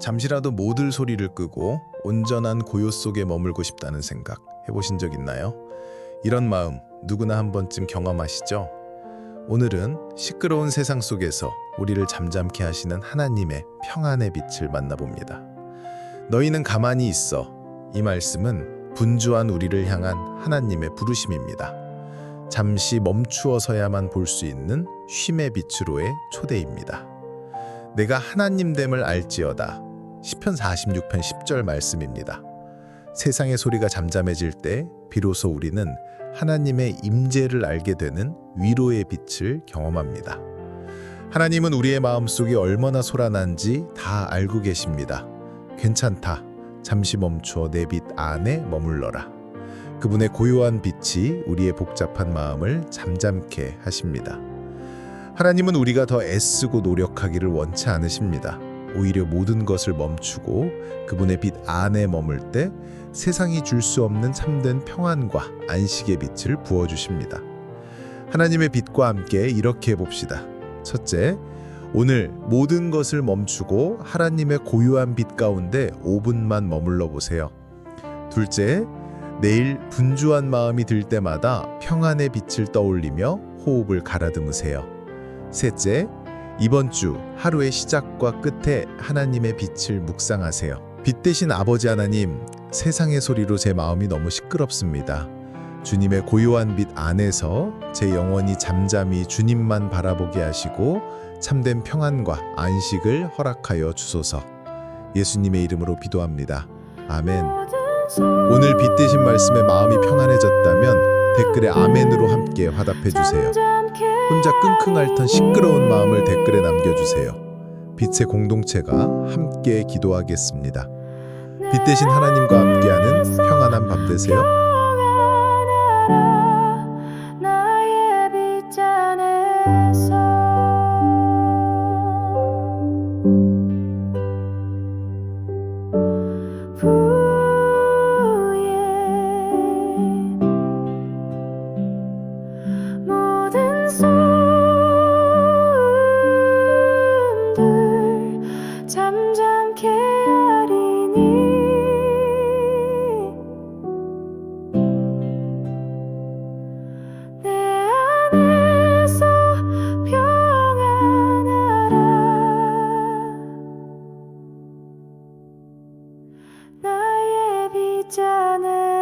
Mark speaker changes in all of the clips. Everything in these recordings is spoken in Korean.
Speaker 1: 잠시라도 모들 소리를 끄고 온전한 고요 속에 머물고 싶다는 생각 해보신 적 있나요? 이런 마음 누구나 한 번쯤 경험하시죠? 오늘은 시끄러운 세상 속에서 우리를 잠잠케 하시는 하나님의 평안의 빛을 만나봅니다. 너희는 가만히 있어. 이 말씀은 분주한 우리를 향한 하나님의 부르심입니다. 잠시 멈추어서야만 볼 수 있는 쉼의 빛으로의 초대입니다. 내가 하나님됨을 알지어다. 시편 46편 10절 말씀입니다. 세상의 소리가 잠잠해질 때 비로소 우리는 하나님의 임재를 알게 되는 위로의 빛을 경험합니다. 하나님은 우리의 마음속이 얼마나 소란한지 다 알고 계십니다. 괜찮다. 잠시 멈추어 내 빛 안에 머물러라. 그분의 고요한 빛이 우리의 복잡한 마음을 잠잠케 하십니다. 하나님은 우리가 더 애쓰고 노력하기를 원치 않으십니다. 오히려 모든 것을 멈추고 그분의 빛 안에 머물 때 세상이 줄 수 없는 참된 평안과 안식의 빛을 부어 주십니다. 하나님의 빛과 함께 이렇게 해 봅시다. 첫째, 오늘 모든 것을 멈추고 하나님의 고요한 빛 가운데 5분만 머물러 보세요. 둘째, 내일 분주한 마음이 들 때마다 평안의 빛을 떠올리며 호흡을 가라듬으세요. 셋째, 이번 주 하루의 시작과 끝에 하나님의 빛을 묵상하세요. 빛 대신 아버지 하나님, 세상의 소리로 제 마음이 너무 시끄럽습니다. 주님의 고요한 빛 안에서 제 영혼이 잠잠히 주님만 바라보게 하시고 참된 평안과 안식을 허락하여 주소서. 예수님의 이름으로 기도합니다. 아멘. 오늘 빛 대신 말씀에 마음이 평안해졌다면 댓글에 아멘으로 함께 화답해 주세요. 혼자 끙끙 앓던 시끄러운 마음을 댓글에 남겨주세요. 빛의 공동체가 함께 기도하겠습니다. 빛 대신 하나님과 함께하는 평안한 밤 되세요.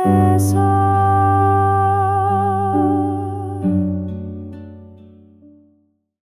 Speaker 2: so